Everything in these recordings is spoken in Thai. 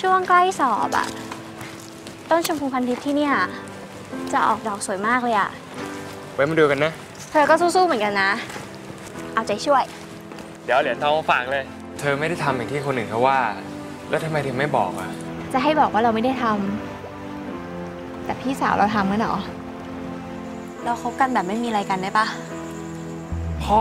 ช่วงใกล้สอบอะต้นชมพูพันทิพย์ที่เนี่ย จะออกดอกสวยมากเลยอะไว้มาดูกันนะ เธอก็สู้ๆเหมือนกันนะ เอาใจช่วย เดี๋ยวเหรียญทองมาฝากเลย เธอไม่ได้ทำอย่างที่คนอื่นเขาว่า แล้วทำไมถึงไม่บอกอะจะให้บอกว่าเราไม่ได้ทำแต่พี่สาวเราทำกันเหรอเราคบกันแบบไม่มีอะไรกันได้ปะพ่อ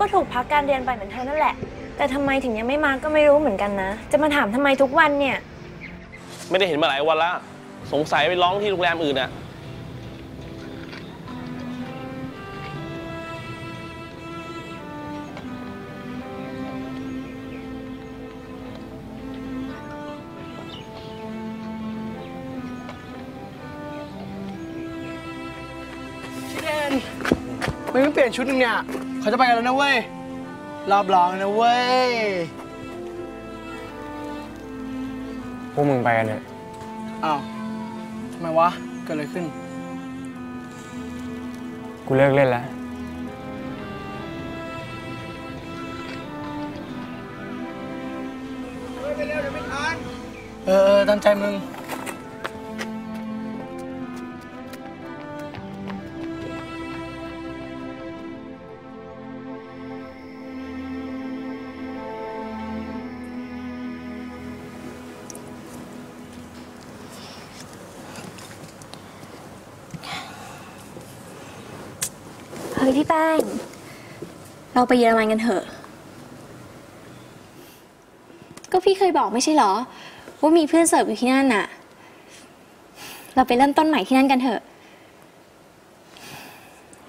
ก็ถูกพักการเรียนไปเหมือนเธอนั่นแหละ แต่ทำไมถึงยังไม่มาก็ไม่รู้เหมือนกันนะ จะมาถามทำไมทุกวันเนี่ย ไม่ได้เห็นมาหลายวันละ สงสัยไปร้องที่โรงแรมอื่นอะ ปลี่ยนชุดหนึ่งเนี่ยเขาจะไปกันแล้วนะเว้ย รอบรองนะเว้ย พวกมึงไปกันเถอะอ้าวทำไมวะ เกิดอะไรขึ้น กูเลิกเล่นแล้ว เออเออตามใจมึง ยพี่แป้ง เราไปเยอรมันกันเถอะ ก็พี่เคยบอกไม่ใช่เหรอ ว่ามีเพื่อนเสิร์ฟอยู่ที่นั่นน่ะ เราไปเริ่มต้นใหม่ที่นั่นกันเถอะ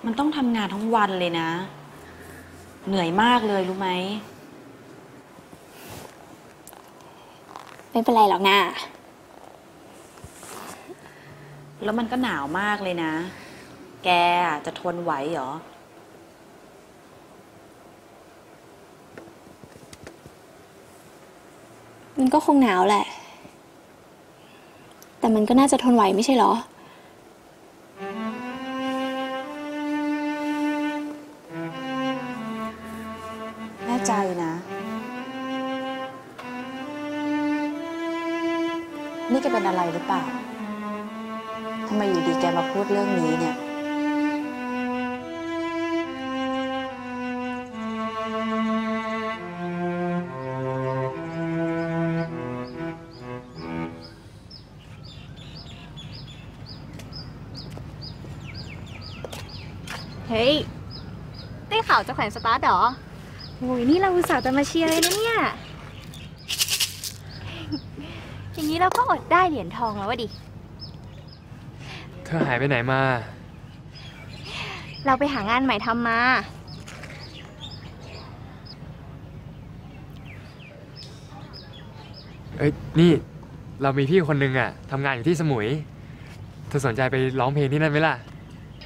มันต้องทำงานทั้งวันเลยนะ เหนื่อยมากเลยรู้ไหม ไม่เป็นไรหรอกนะแล้วมันก็หนาวมากเลยนะ แกอะจะทนไหวเหรอ มันก็คงหนาวแหละ แต่มันก็น่าจะทนไหวไม่ใช่เหรอ แน่ใจนะ นี่แกเป็นอะไรหรือเปล่าทำไมอยู่ดีแกมาพูดเรื่องนี้เนี่ย เฮ้ยได้ข่าวจะแขวนสตาร์ทเหรอโอ้ยนี่เราอุตส่าห์จะมาเชียร์เลยนะเนี่ย อย่างนี้เราก็อดได้เหรียญทองแล้ววะดิ เธอหายไปไหนมา เราไปหางานใหม่ทำมา เอ้ย นี่เรามีพี่คนนึงอะทำงานอยู่ที่สมุย เธอสนใจไปร้องเพลงที่นั่นไหมล่ะ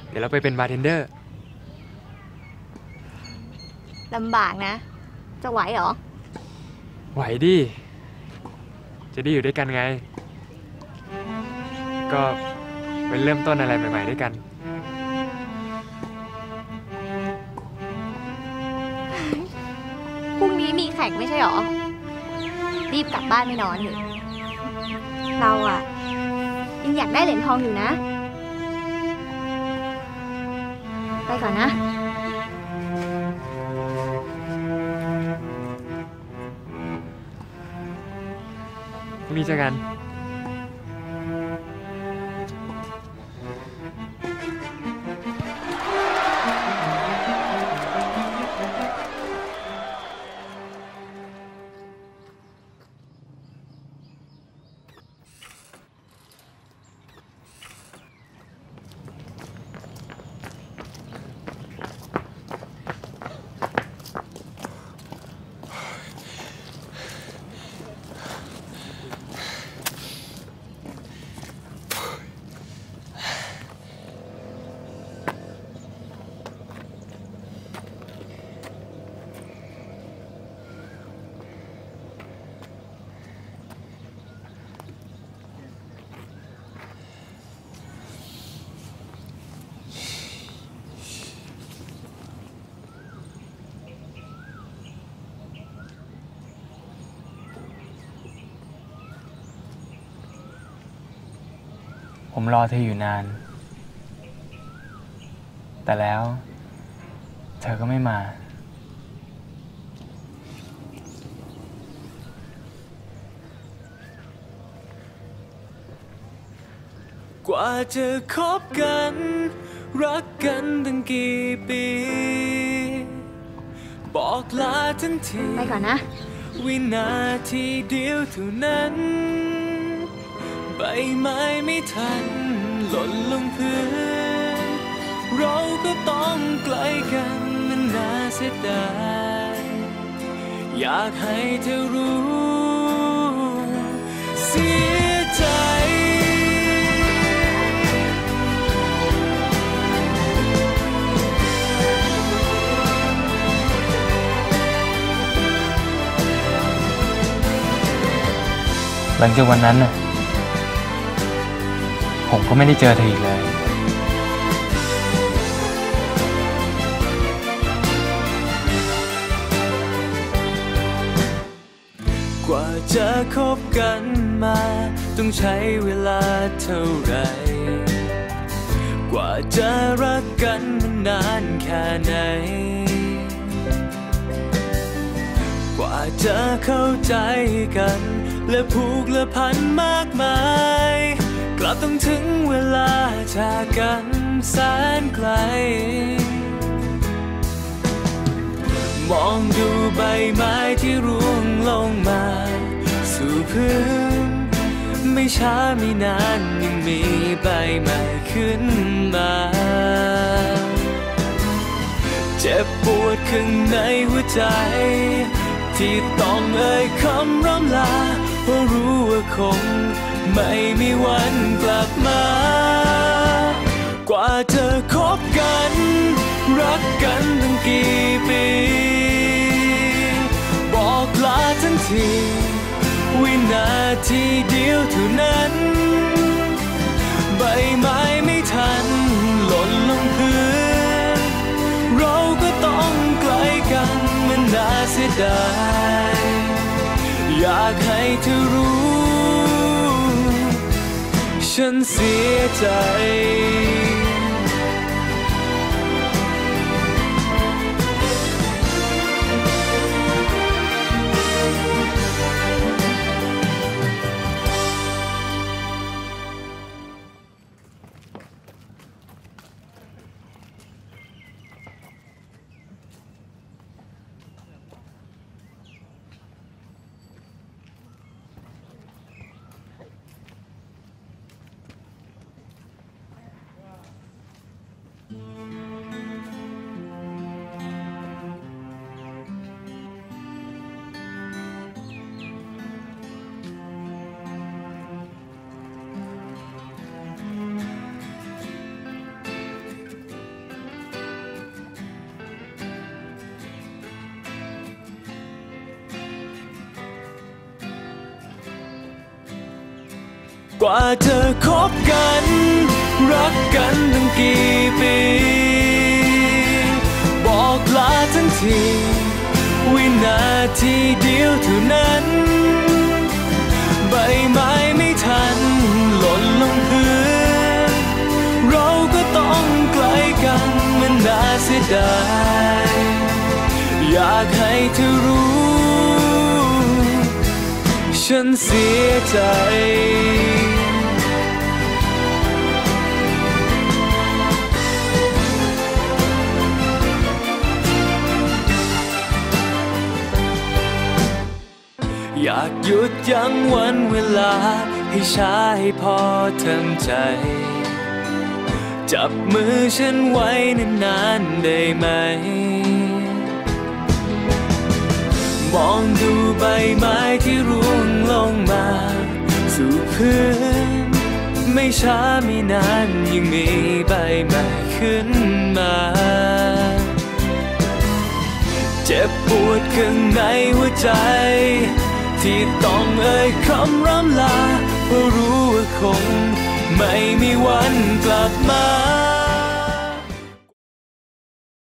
เดี๋ยวเราไปเป็นบาร์เทนเดอร์ ลำบากนะ จะไหวเหรอ ไหวดิ จะได้อยู่ด้วยกันไง ก็เป็นเริ่มต้นอะไรใหม่ ๆ ด้วยกัน พรุ่งนี้มีแข่งไม่ใช่เหรอ รีบกลับบ้านไม่นอนเถอะเราอะยังอยากได้เหรียญทองอยู่นะ ไปก่อนนะ มีเจอกัน ผมรอเธออยู่นาน แต่แล้ว เธอก็ไม่มา กว่าจะคบกัน รักกันตั้งกี่ปี บอกลาทั้งที ไปก่อนนะ วินาทีเดียวเท่านั้น ใบไม้ไม่ทันหล่นลงพื้น เราก็ต้องไกลกันมันน่าเสียดายอยากให้เธอรู้เสียใจหลังจากวันนั้นน่ะ ผมก็ไม่ได้เจอเธออีกเลย กว่าจะคบกันมา ต้องใช้เวลาเท่าไหรกว่าจะรักกันมันนานแค่ไหน กว่าจะเข้าใจกัน และผูกและพันมากมาย ลับต้องถึงเวลาจากกันแสนไกล มองดูใบไม้ที่ร่วงลงมา สู่พื้น ไม่ช้าไม่นานยังมีใบใหม่ขึ้นมา เจ็บปวดข้างในหัวใจ ที่ต้องเอ่ยคำร่ำลาเพราะรู้ว่าคง ไม่มีวันกลับมา กว่าจะคบกัน รักกันตั้งกี่ปี บอกลาทั้งที วินาทีเดียวเท่านั้น ใบไม้ไม่ทัน หล่นลงพื้น เราก็ต้องไกลกันมันน่าเสียดาย อยากให้เธอรู้ ฉันเสียใจ กว่าจะคบกัน รักกันตั้งกี่ปี บอกลาทั้งที วินาทีเดียวเท่านั้น ใบไม้ไม่ทัน หล่นลงพื้นเราก็ต้องไกลกันมันน่าเสียดาย อยากให้เธอรู้ฉันเสียใจ อยากหยุดยั้งวันเวลา ให้ช้าให้พอทำใจ จับมือฉันไว้นานๆได้ไหม มองดูใบไม้ที่ร่วงลงมา สู่พื้น ไม่ช้าไม่นานยังมีใบใหม่ขึ้นมาเจ็บปวดข้างในหัวใจ ที่ต้องเอ่ยคำร่ำลาเพราะรู้ว่าคง ไม่มีวันกลับมา